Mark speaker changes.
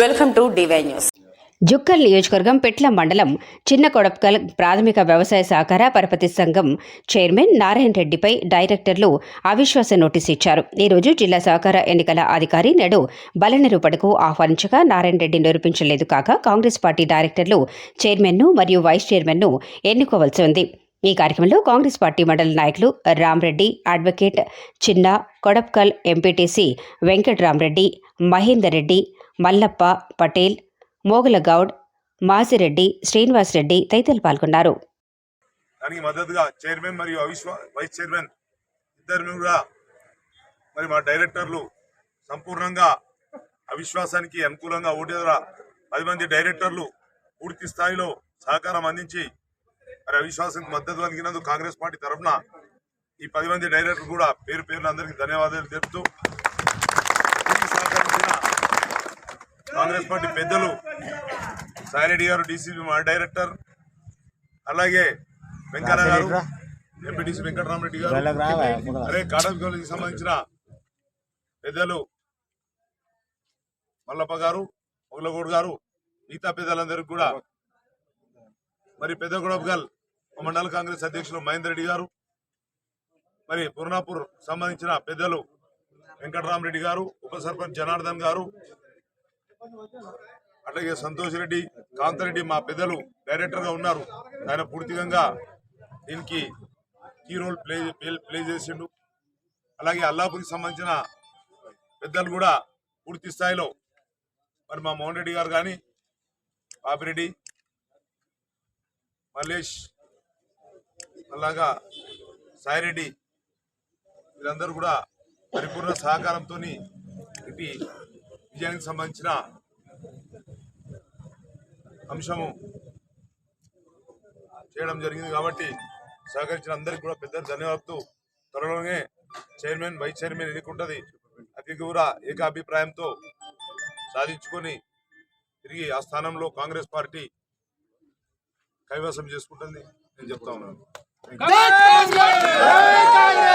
Speaker 1: Welcome to DY news.
Speaker 2: Jukkal నియోజకవర్గం పెట్ల మండలం చిన్న కొడప్కల్ ప్రాథమిక వ్యవసాయ సహకార పరపతి సంఘం చైర్మన్ నారాయణ రెడ్డిపై డైరెక్టర్లు అవిశ్వాస నోటీసు ఇచ్చారు. ఈరోజు జిల్లా సహకార ఎన్నికల అధికారి నేడు బల నిరూపణకు ఆహ్వానించగా నారాయణ రెడ్డి నిరూపించలేదు కాక కాంగ్రెస్ పార్టీ డైరెక్టర్లు చైర్మన్ను మరియు వైస్ చైర్మన్ను ఎన్నుకోవాల్సి ఉంది. ఈ కార్యక్రమంలో కాంగ్రెస్ పార్టీ మండల నాయకులు రామ్రెడ్డి అడ్వకేట్ చిన్న కొడప్కల్ ఎంపీటీసీ వెంకట్రామరెడ్డి మహేందర్ రెడ్డి మల్లప్ప పటేల్ మోగలగౌడ్ మాసిరెడ్డి శ్రీనివాసరెడ్డి తదితరులు పాల్గొన్నారు.
Speaker 3: దానికి మద్దతుగా చైర్మన్ మరియు అవిశ్వా వైస్ చైర్మన్ ఇద్దరు కూడా మరి మా డైరెక్టర్లు సంపూర్ణంగా అవిశ్వాసానికి అనుకూలంగా ఓటు ద్వారా పది మంది డైరెక్టర్లు పూర్తి స్థాయిలో సహకారం అందించి మరి అవిశ్వాసానికి మద్దతు కలిగినందుకు కాంగ్రెస్ పార్టీ తరఫున ఈ పది మంది డైరెక్టర్లు కూడా పేరు పేరున అందరికీ ధన్యవాదాలు తెలుపుతూ కాంగ్రెస్ పార్టీ పెద్దలు సాయిరెడ్డి గారు డీసీపీ మా డైరెక్టర్ అలాగే వెంకన్న గారు ఎంపీటీసీ వెంకటరామరెడ్డి గారు అదే కాటన్ కాలేజీకి సంబంధించిన పెద్దలు మల్లప్ప గారు మొగలగౌడ్ గారు మిగతా పెద్దలందరికీ కూడా మరి పెద్ద గొడవగల్ మండల కాంగ్రెస్ అధ్యక్షులు మహేందర్ రెడ్డి గారు మరి పూర్ణాపూర్ సంబంధించిన పెద్దలు వెంకటరామరెడ్డి గారు ఉప సర్పంచ్ జనార్దన్ గారు అట్లాగే సంతోష్ రెడ్డి కాంతారెడ్డి మా పెద్దలు డైరెక్టర్గా ఉన్నారు. ఆయన పూర్తిగా దీనికి key role play play- play చేసిండు. అలాగే అల్లాపూర్కి సంబంధించిన పెద్దలు కూడా పూర్తి స్థాయిలో మరి మా మోహన్ రెడ్డి గారు కానీ పాపిరెడ్డి మల్లేష్ అలాగా సాయిరెడ్డి వీరందరూ కూడా పరిపూర్ణ సహకారంతో ఇటు విజయానికి సంబంధించిన అంశము చేయడం జరిగింది కాబట్టి సహకరించిన అందరికీ కూడా పెద్ద ధన్యవాదాలు. త్వరలోనే చైర్మన్ వైస్ చైర్మన్ ఎన్నుకుంటుంది. అతి కూడా ఏకాభిప్రాయంతో సాధించుకొని తిరిగి ఆ స్థానంలో కాంగ్రెస్ పార్టీ కైవసం చేసుకుంటుంది. నేను చెప్తా ఉన్నాను.
Speaker 4: 正解です